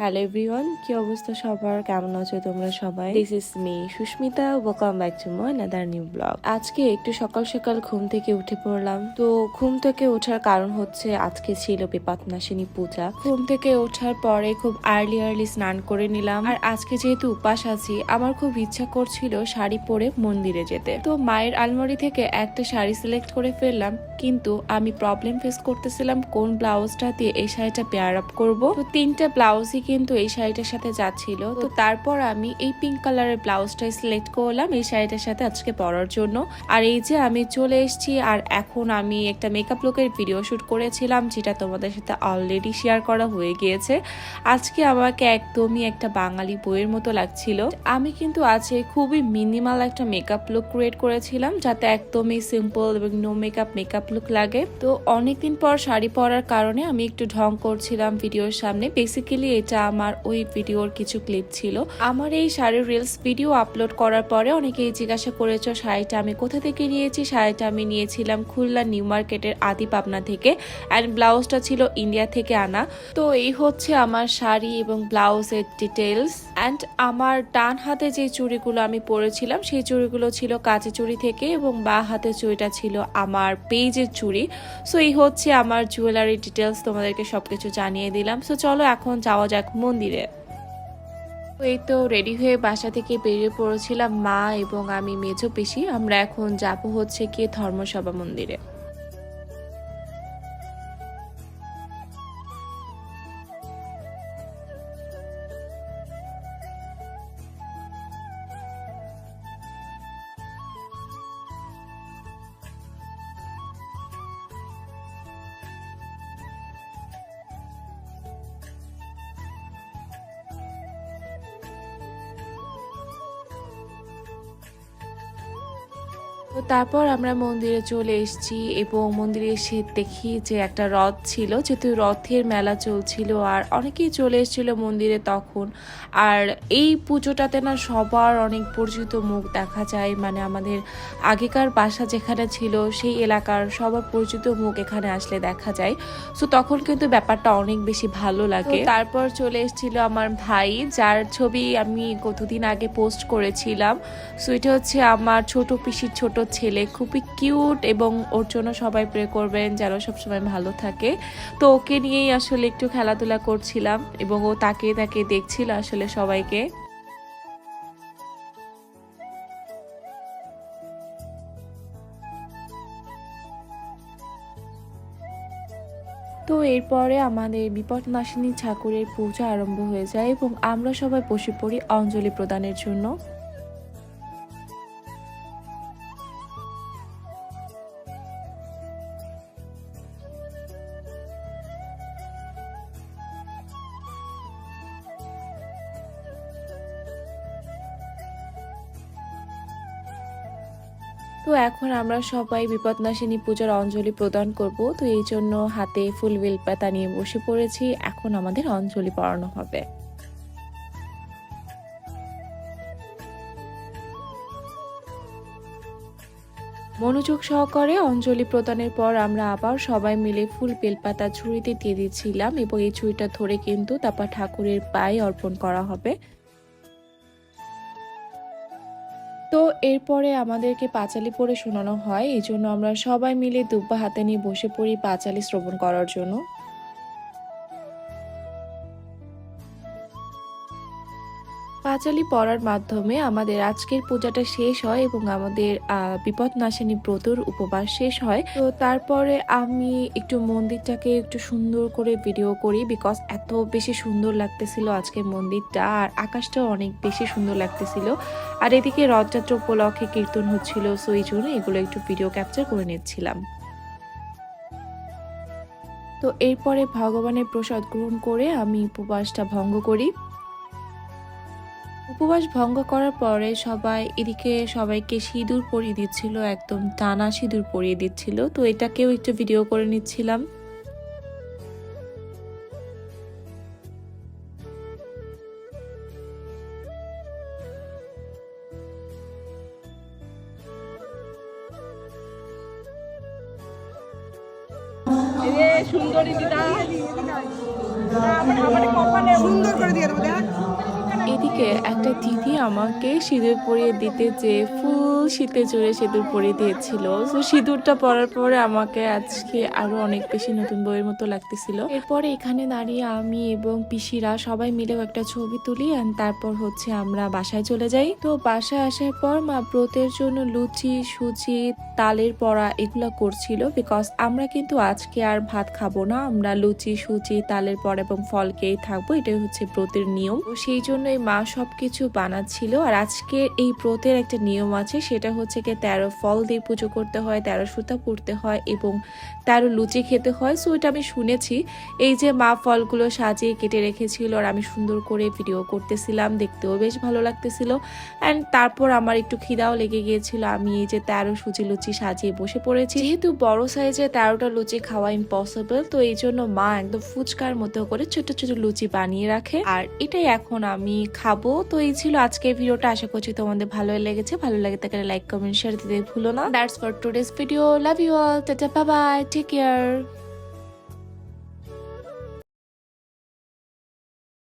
Hello everyone কি অবস্থা সবার? কেমন আছো তোমরা সবাই? This is me Susmita welcome back to my another new blog আজকে একটু সকাল সকাল ঘুম থেকে উঠে পড়লাম। তো ঘুম থেকে ওঠার কারণ হচ্ছে আজকে ছিল বিপাতনাশিনী পূজা। ঘুম থেকে ওঠার পরে খুব আর্লি আর্লি স্নান করে নিলাম। আর আজকে যেহেতু উপাস আছি আমার খুব ইচ্ছা করছিল শাড়ি পরে মন্দিরে যেতে। তো মায়ের আলমারি থেকে একটা শাড়ি সিলেক্ট করে ফেললাম। কিন্তু আমি প্রবলেম ফেস করতেছিলাম কোন ব্লাউজটা দিয়ে এই শাড়িটা পেয়ার আপ করব। তো তিনটা ব্লাউজই কিন্তু এই শাড়িটার সাথে যাচ্ছিল। তো তারপর আমি এই পিঙ্ক কালারের ব্লাউজটাই সিলেক্ট করলাম এই শাড়িটার সাথে আজকে পরার জন্য। আর এই যে আমি চলে এসেছি আর এখন আমি একটা মেকআপ লুকের ভিডিও শুট করেছিলাম, যেটা তোমাদের সাথে অলরেডি শেয়ার করা হয়ে গিয়েছে। আজকে আমাকে একদমই একটা বাঙালি বইয়ের মতো লাগছিল। আমি কিন্তু আজকে খুবই মিনিমাল একটা মেকআপ লুক ক্রিয়েট করেছিলাম, যাতে একদমই সিম্পল এবং নো মেকআপ মেকআপ লুক লাগে। তো অনেকদিন পর শাড়ি পরার কারণে আমি একটু ঢং করছিলাম ভিডিওর সামনে। বেসিক্যালি এটা আমার ওই ভিডিওর কিছু ক্লিপ ছিল। আমার এই শাড়ির রিলস ভিডিও আপলোড করার পরে অনেকেই জিজ্ঞাসা করেছ, শাড়িটা আমি কোথা থেকে নিয়েছি? শাড়িটা আমি নিয়েছিলাম খুলনা নিউ মার্কেটের আদি পাবনা থেকে অ্যান্ড ব্লাউজটা ছিল ইন্ডিয়া থেকে আনা। তো এই হচ্ছে আমার শাড়ি এবং ব্লাউজের ডিটেলস অ্যান্ড আমার ডান হাতে যে চুড়িগুলো আমি পরেছিলাম, সেই চুড়িগুলো ছিল কাঁচি চুড়ি থেকে এবং বা হাতে চুড়িটা ছিল আমার পেজের চুড়ি। সো এই হচ্ছে আমার জুয়েলারি ডিটেলস তোমাদেরকে সবকিছু জানিয়ে দিলাম। সো চলো এখন যাওয়া যাক মন্দিরে। তো এই তো রেডি হয়ে বাসা থেকে বেরিয়ে পড়েছিলাম মা এবং আমি মেঝো পেশি আমরা এখন যাব হচ্ছে কি ধর্মসভা মন্দিরে। তো তারপর আমরা মন্দিরে চলে এসেছি এবং মন্দিরে এসে দেখি যে একটা রথ ছিল যেহেতু রথের মেলা চলছিল আর অনেকেই চলে এসেছিল মন্দিরে তখন। আর এই পুজোটাতে না সবার অনেক পরিচিত মুখ দেখা যায় মানে আমাদের আগেকার বাসা যেখানে ছিল সেই এলাকার সবার পরিচিত মুখ এখানে আসলে দেখা যায়। সো তখন কিন্তু ব্যাপারটা অনেক বেশি ভালো লাগে। তারপর চলে এসেছিল আমার ভাই যার ছবি আমি কতদিন আগে পোস্ট করেছিলাম। সো এটা হচ্ছে আমার ছোট পিসির ছোট ছেলে খুবই কিউট এবং ওর জন্য সবাই প্রে করবেন যেন সবসময় ভালো থাকে। তো ওকে নিয়েই আসলে একটু খেলাধুলা করছিলাম এবং ও তাকিয়ে তাকে দেখছিল আসলে সবাইকে। তো এরপরে আমাদের বিপদনাশিনী ঠাকুরের পূজা আরম্ভ হয়ে যায় এবং আমরা সবাই বসে পড়ি অঞ্জলি প্রদানের জন্য। তো এখন আমরা সবাই বিপদনাশিনী পূজার অঞ্জলি প্রদান করব। তো এই জন্য হাতে ফুল বেলপাতা নিয়ে বসে পড়েছি। এখন আমাদের অঞ্জলি পড়ানো হবে। মনোযোগ সহকারে অঞ্জলি প্রদানের পর আমরা আবার সবাই মিলে ফুল বেলপাতা ছুরিতে দিয়ে দিচ্ছিলাম এবং এই ছুরিটা ধরে কিন্তু তারপর ঠাকুরের পায়ে অর্পণ করা হবে। এরপরে আমাদেরকে পাঁচালি পরে শোনানো হয়। এই জন্য আমরা সবাই মিলে দুব্বা হাতে নিয়ে বসে পড়ি পাঁচালি শ্রবণ করার জন্য। পাঁচালি পড়ার মাধ্যমে আমাদের আজকের পূজাটা শেষ হয় এবং আমাদের বিপদ নাশিনী ব্রতর উপবাস শেষ হয়। তো তারপরে আমি একটু মন্দিরটাকে একটু সুন্দর করে ভিডিও করি বিকজ এত বেশি সুন্দর লাগতেছিল আজকে মন্দিরটা আর আকাশটাও অনেক বেশি সুন্দর লাগতেছিল। আর এদিকে রথযাত্রা উপলক্ষে কীর্তন হচ্ছিল সো এই জন্য এগুলো একটু ভিডিও ক্যাপচার করে নিচ্ছিলাম। তো এরপরে ভগবানের প্রসাদ গ্রহণ করে আমি উপবাসটা ভঙ্গ করি। উপবাস ভঙ্গ করার পরে সবাই এদিকে সবাইকে সিঁদুর পরিয়ে দিচ্ছিল একদম টানা সিঁদুর পরিয়ে দিচ্ছিল। তো এটাকেও একটু ভিডিও করে নিচ্ছিলাম। সুন্দরী কপালে সুন্দর করে করে দিয়ে দেবো দেখ। এদিকে একটা দিদি আমাকে সিঁদুর পরিয়ে দিতে যে ফুল শীতে জুড়ে সিঁদুর পরিয়ে দিয়েছিল। তো সিঁদুরটা পরার পরে আমাকে আজকে আরও অনেক বেশি নতুন বইয়ের মতো লাগতেছিল। এরপরে এখানে দাঁড়িয়ে আমি এবং পিসিরা সবাই মিলেও একটা ছবি তুলি তারপর হচ্ছে আমরা বাসায় চলে যাই। তো বাসায় আসার পর মা ব্রতের জন্য লুচি, সুজি, তালের পড়া এগুলা করছিল বিকজ আমরা কিন্তু আজকে আর ভাত খাব না। আমরা লুচি, সুজি, তালের পর এবং ফল খেয়েই থাকব, এটাই হচ্ছে ব্রতের নিয়ম। তো সেই জন্যই মা সব কিছু বানাচ্ছিল। আর আজকে এই ব্রতের একটা নিয়ম আছে, সেটা হচ্ছে কি তেরো ফল দিয়ে পুজো করতে হয়, তেরো সুতা পড়তে হয় এবং তেরো লুচি খেতে হয়। সো এটা আমি শুনেছি। এই যে মা ফলগুলো সাজিয়ে কেটে রেখেছিল আর আমি সুন্দর করে ভিডিও করতেছিলাম, দেখতেও বেশ ভালো লাগতেছিল। অ্যান্ড তারপর আমার একটু খিদাও লেগে গিয়েছিল। আমি এই যে তেরো সুজি লুচি সাজিয়ে বসে পড়েছি। যেহেতু বড় সাইজে তেরোটা লুচি খাওয়া ইম্পসিবল তো এই জন্য মা একদম ফুচকার মতো করে ছোট ছোট লুচি বানিয়ে রাখে। আর এটাই এখন আমি খাব। তো এই ছিল আজকের ভিডিওটা। আশা করছি তোমাদের ভালো লেগেছে। ভালো লাগে তাকে লাইক কমেন্ট শেয়ার দিতে ভুলো না। That's for today's video love you all tata bye bye take care